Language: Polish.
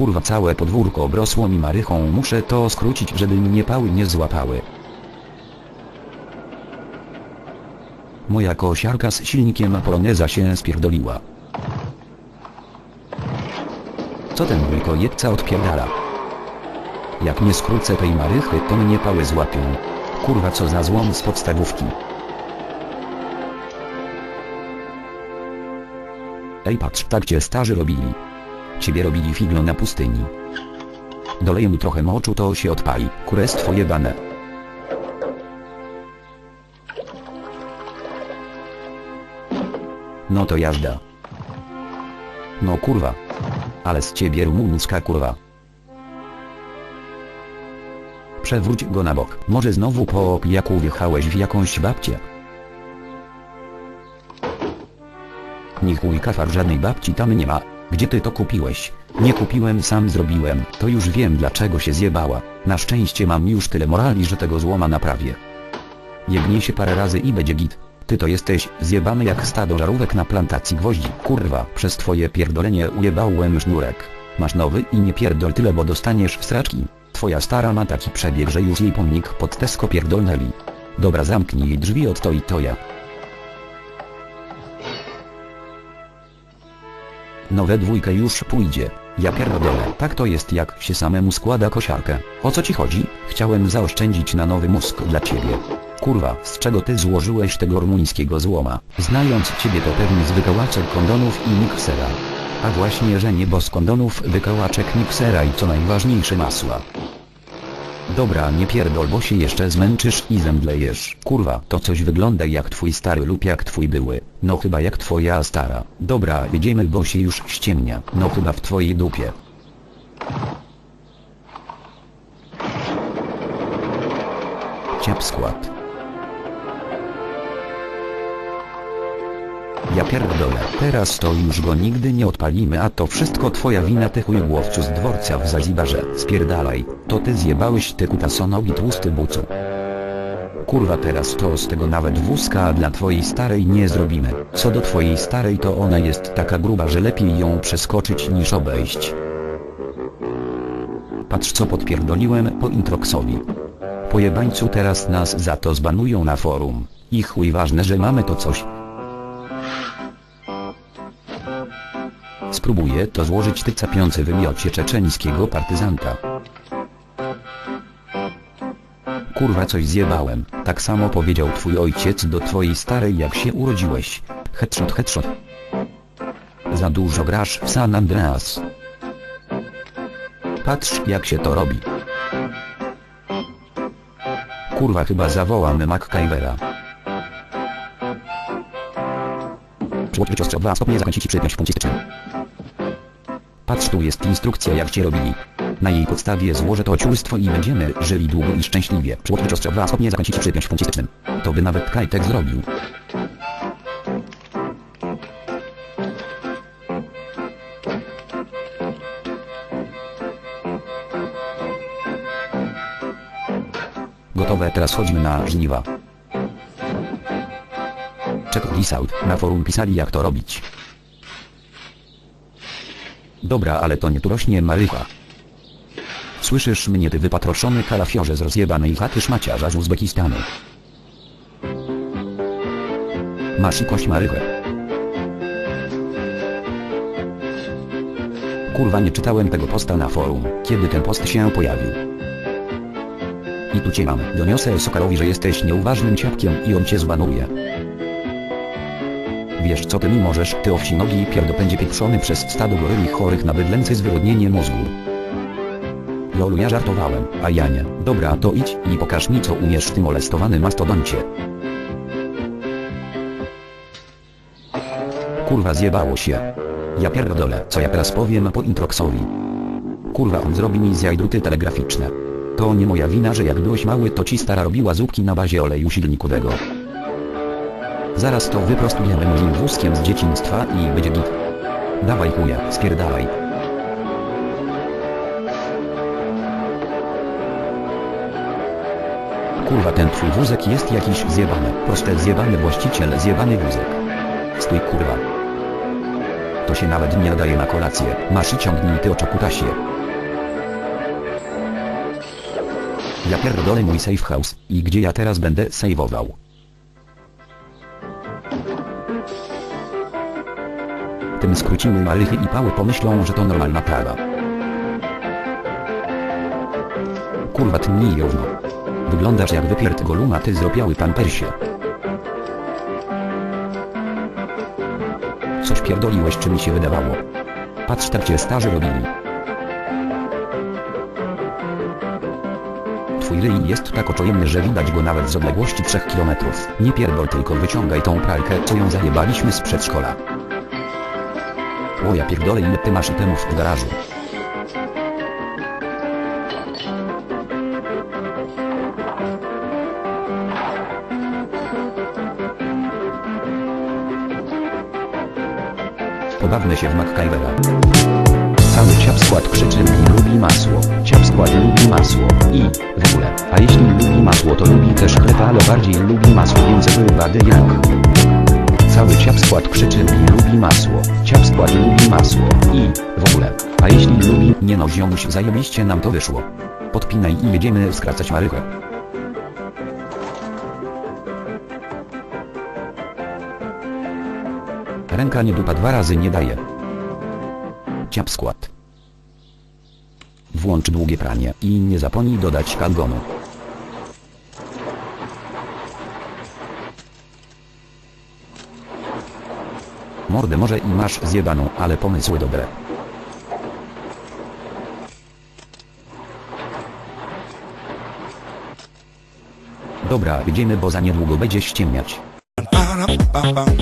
Kurwa całe podwórko obrosło mi marychą muszę to skrócić żeby mnie pały nie złapały. Moja kosiarka z silnikiem poloneza się spierdoliła. Co ten wujko jedca odpierdala? Jak nie skrócę tej marychy to mnie pały złapią. Kurwa co za złom z podstawówki. Ej patrz tak cię starzy robili. Ciebie robili figlo na pustyni. Doleję mu trochę moczu to się odpali, kurestwo jebane. No to jazda. No kurwa. Ale z ciebie rumuńska kurwa. Przewróć go na bok. Może znowu po pijaku wjechałeś w jakąś babcię. Ni chuj kafar żadnej babci tam nie ma. Gdzie ty to kupiłeś? Nie kupiłem sam zrobiłem. To już wiem dlaczego się zjebała. Na szczęście mam już tyle morali że tego złoma naprawię. Jebnie się parę razy i będzie git. Ty to jesteś zjebany jak stado żarówek na plantacji gwoździ. Kurwa, przez twoje pierdolenie ujebałem sznurek. Masz nowy i nie pierdol tyle bo dostaniesz w straczki. Twoja stara ma taki przebieg że już jej pomnik pod Tesco pierdolnęli. Dobra zamknij drzwi od to i to ja. Nowe dwójkę już pójdzie. Ja pierdolę. Tak to jest jak się samemu składa kosiarkę. O co ci chodzi? Chciałem zaoszczędzić na nowy mózg dla ciebie. Kurwa, z czego ty złożyłeś tego rumuńskiego złoma? Znając ciebie to pewnie z wykałaczek kondonów i miksera. A właśnie że nie bo z kondonów, wykałaczek miksera i co najważniejsze masła. Dobra nie pierdol bo się jeszcze zmęczysz i zemdlejesz. Kurwa to coś wygląda jak twój stary lub jak twój były. No chyba jak twoja stara. Dobra jedziemy bo się już ściemnia. No chyba w twojej dupie. Ciap skład. Ja pierdolę, teraz to już go nigdy nie odpalimy a to wszystko twoja wina ty chujłowcu z dworca w Zazibarze. Spierdalaj, to ty zjebałeś ty kutasonowi tłusty bucu. Kurwa teraz to z tego nawet wózka dla twojej starej nie zrobimy. Co do twojej starej to ona jest taka gruba że lepiej ją przeskoczyć niż obejść. Patrz co podpierdoliłem po introksowi. Pojebańcu teraz nas za to zbanują na forum. I chuj ważne że mamy to coś. Spróbuję to złożyć ty capiący wymiocie czeczeńskiego partyzanta. Kurwa coś zjebałem, tak samo powiedział twój ojciec do twojej starej jak się urodziłeś. Headshot headshot. Za dużo grasz w San Andreas. Patrz jak się to robi. Kurwa chyba zawołamy MacGyvera. Przyłączyć siostrze o 2 stopnie zakończyć i przypiąć. Patrz tu jest instrukcja jak cię robili. Na jej podstawie złożę to ciulstwo i będziemy żyli długo i szczęśliwie. Przyłączyć siostrze o 2 stopnie zakończyć i przypiąć w punkcie stycznym. To by nawet Kajtek zrobił. Gotowe teraz chodźmy na żniwa. Check this out. Na forum pisali jak to robić. Dobra, ale to nie tu rośnie marycha. Słyszysz mnie ty wypatroszony kalafiorze z rozjebanej chaty szmaciarza z Uzbekistanu. Masz i kość marychę. Kurwa nie czytałem tego posta na forum, kiedy ten post się pojawił. I tu cię mam, doniosę Sokarowi, że jesteś nieuważnym ciapkiem i on cię zbanuje. Wiesz co ty mi możesz, ty owsinogi pierdopędzie pieprzony przez stado goryli chorych na bydlęce zwyrodnienie mózgu. Lolu ja żartowałem, a ja nie. Dobra to idź i pokaż mi co umiesz ty molestowany mastodoncie. Kurwa zjebało się. Ja pierdolę, co ja teraz powiem po introksowi. Kurwa on zrobi mi z jaj druty telegraficzne. To nie moja wina, że jak byłeś mały to ci stara robiła zupki na bazie oleju silnikowego. Zaraz to wyprostujemy moim wózkiem z dzieciństwa i będzie git. Dawaj chuja, spierdalaj. Kurwa ten twój wózek jest jakiś zjebany. Proste zjebany właściciel zjebany wózek. Stój kurwa. to się nawet nie nadaje na kolację. Masz i ciągnij ty oczokutasie. Ja pierdolę mój safe house. I gdzie ja teraz będę saveował? Tym skróciły marychy i pały pomyślą, że to normalna prawa. Kurwa tnij równo. Wyglądasz jak wypiert goluma ty zrobiały pampersie. Coś pierdoliłeś czy mi się wydawało. Patrz tak cię starzy robili. Twój ryj jest tak oczojemny, że widać go nawet z odległości 3 km. Nie pierdol tylko wyciągaj tą pralkę, co ją zajebaliśmy z przedszkola. O ja pierdolę ile ty masz itemów w garażu. Pobawmy się w MacGyvera. Cały ciap skład krzyczy i lubi masło. Ciap skład lubi masło. I w ogóle. A jeśli lubi masło to lubi też chleb, ale bardziej lubi masło, więc wybady jak. Cały ciap skład krzyczy i lubi masło. Ciap skład lubi masło. I w ogóle. A jeśli lubi, nie no ziomuś zajebiście nam to wyszło. Podpinaj i jedziemy skracać marychę. Ręka nie dupa dwa razy nie daje. Ciap skład. Włącz długie pranie i nie zapomnij dodać kalgonu. Mordę może i masz zjebaną, ale pomysły dobre. Dobra, idziemy, bo za niedługo będzie ściemniać. Bum, bum.